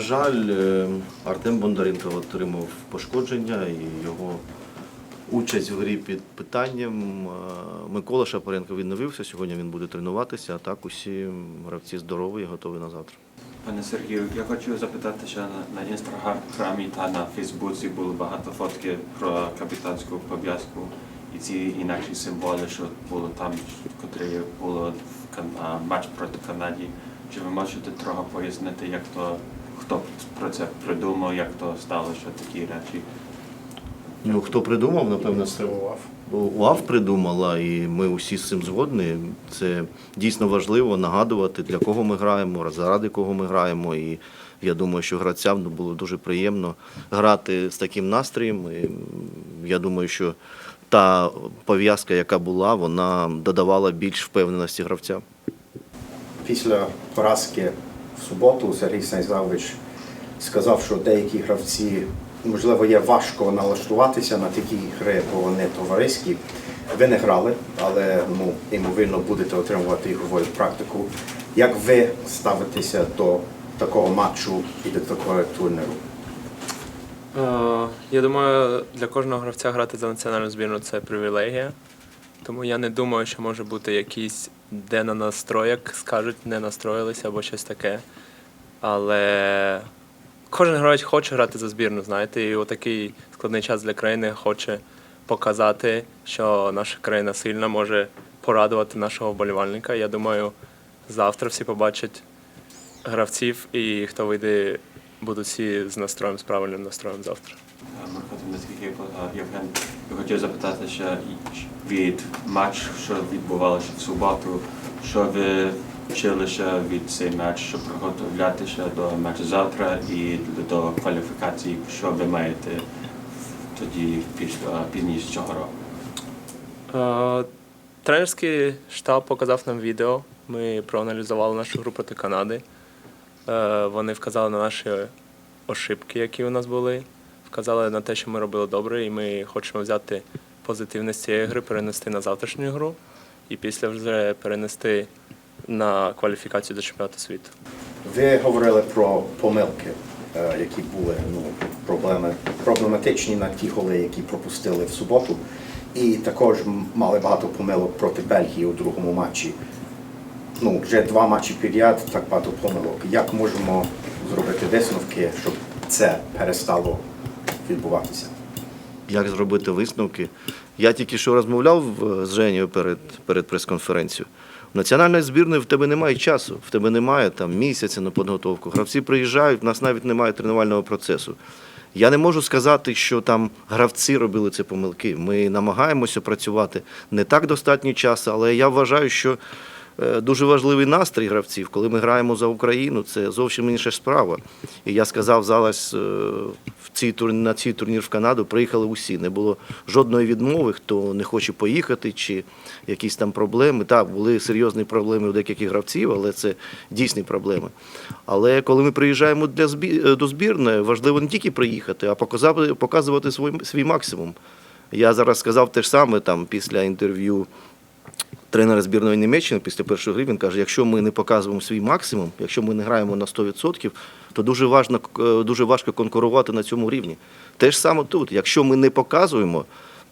На жаль, е, Артем Бондаренко отримав пошкодження і його участь в грі під питанням. Е, Микола Шапаренко відновився. Сьогодні він буде тренуватися, а так усі гравці здорові і готові на завтра. Пане Сергію, я хочу запитати, що на, інстаграмі та на Фейсбуці було багато фотки про капітанську пов'язку і ці інакші символи, що було там, котрі було в матч проти Канаді. Чи ви можете трохи пояснити, як то хто про це придумав, як то стало, що такі речі? Ну, хто придумав, напевно, це УАВ придумала, і ми усі з цим згодні. Це дійсно важливо нагадувати, для кого ми граємо, заради кого ми граємо. І я думаю, що гравцям ну, було дуже приємно грати з таким настроєм. І я думаю, що та пов'язка, яка була, вона додавала більш впевненості гравцям. Після поразки в суботу Сергій Станіславович сказав, що деякі гравці, можливо, є важко налаштуватися на такі гри, бо вони товариські. Ви не грали, але ну, ймовірно будете отримувати ігрову практику. Як ви ставитеся до такого матчу і до такого турніру? Е, Я думаю, для кожного гравця грати за національну збірну це привілегія. Тому я не думаю, що може бути якийсь де на настрой, як скажуть, не настроїлися або щось таке. Але кожен гравець хоче грати за збірну, знаєте, і у такий складний час для країни хоче показати, що наша країна сильна, може порадувати нашого вболівальника. Я думаю, завтра всі побачать гравців, і хто вийде, будуть всі з настроєм, з правильним настроєм завтра. Марко, наскільки я хотів запитати ще від матч, що відбувалося в суботу, що ви вчилися від цей матч, щоб приготуватися до матчу завтра і до кваліфікації, що ви маєте тоді після пізніше цього року? Е, Тренерський штаб показав нам відео. Ми проаналізували нашу гру проти Канади. Е, Вони вказали на наші ошибки, які у нас були, вказали на те, що ми робили добре, і ми хочемо взяти позитивне з цієї гри, перенести на завтрашню гру і після вже перенести на кваліфікацію до чемпіонату світу. Ви говорили про помилки, е, які були ну, проблеми, проблематичні на ті голи, які пропустили в суботу. І також мали багато помилок проти Бельгії у другому матчі. Ну, вже два матчі підряд, так багато помилок. Як можемо зробити висновки, щоб це перестало відбуватися? Як зробити висновки? Я тільки що розмовляв е, з Женєю перед, перед прес-конференцією. У національної збірної в тебе немає часу, в тебе немає там місяця на підготовку. Гравці приїжджають, в нас навіть немає тренувального процесу. Я не можу сказати, що там гравці робили ці помилки. Ми намагаємося працювати не так достатньо часу, але я вважаю, що дуже важливий настрій гравців, коли ми граємо за Україну, це зовсім інша справа. І я сказав зараз е, в цій на цей турнір в Канаду приїхали усі. Не було жодної відмови, хто не хоче поїхати, чи якісь там проблеми. Так, були серйозні проблеми у деяких гравців, але це дійсні проблеми. Але коли ми приїжджаємо для збі- е, до збірної, важливо не тільки приїхати, а показати, показувати свій максимум. Я зараз сказав те ж саме там після інтерв'ю тренера збірної Німеччини після першої гри він каже: якщо ми не показуємо свій максимум, якщо ми не граємо на 100%, то дуже важно, е, дуже важко конкурувати на цьому рівні. Те ж саме тут. Якщо ми не показуємо,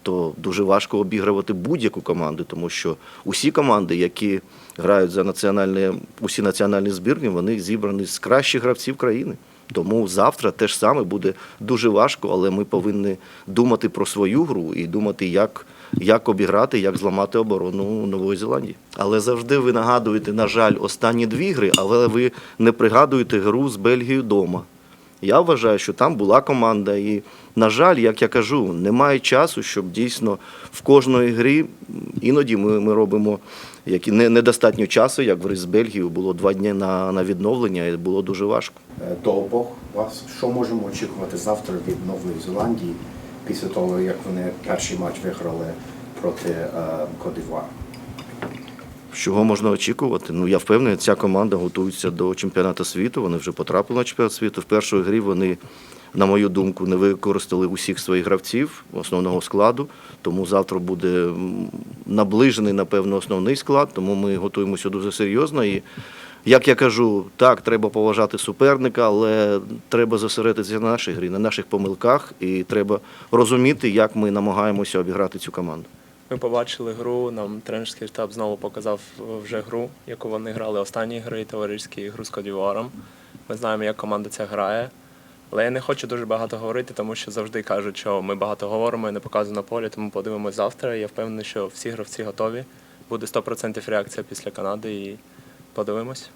то дуже важко обігрувати будь-яку команду, тому що усі команди, які грають за національні, усі національні збірні, вони зібрані з кращих гравців країни. Тому завтра теж саме буде дуже важко, але ми повинні думати про свою гру і думати, як, як обіграти, як зламати оборону Нової Зеландії. Але завжди ви нагадуєте, на жаль, останні дві гри, але ви не пригадуєте гру з Бельгією вдома. Я вважаю, що там була команда, і, на жаль, як я кажу, немає часу, щоб дійсно в кожної грі іноді ми, ми робимо які не, недостатньо часу, як в грі з Бельгією, було два дні на, на відновлення, і було дуже важко. Е, До обох вас, що можемо очікувати завтра від Нової Зеландії після того, як вони перший матч виграли проти е, Чого можна очікувати? Ну я впевнений, ця команда готується до чемпіонату світу. Вони вже потрапили на чемпіонат світу. В першій грі вони, на мою думку, не використали усіх своїх гравців основного складу. Тому завтра буде наближений, напевно, основний склад. Тому ми готуємося дуже серйозно. І Як я кажу, так, треба поважати суперника, але треба зосередитися на нашій грі, на наших помилках, і треба розуміти, як ми намагаємося обіграти цю команду. Ми побачили гру, нам тренерський штаб знову показав вже гру, яку вони грали останні гри, товариські гру з Кодіваром. Ми знаємо, як команда ця грає. Але я не хочу дуже багато говорити, тому що завжди кажуть, що ми багато говоримо і не показуємо на полі, тому подивимось завтра. Я впевнений, що всі гравці готові. Буде 100% реакція після Канади і подивимось.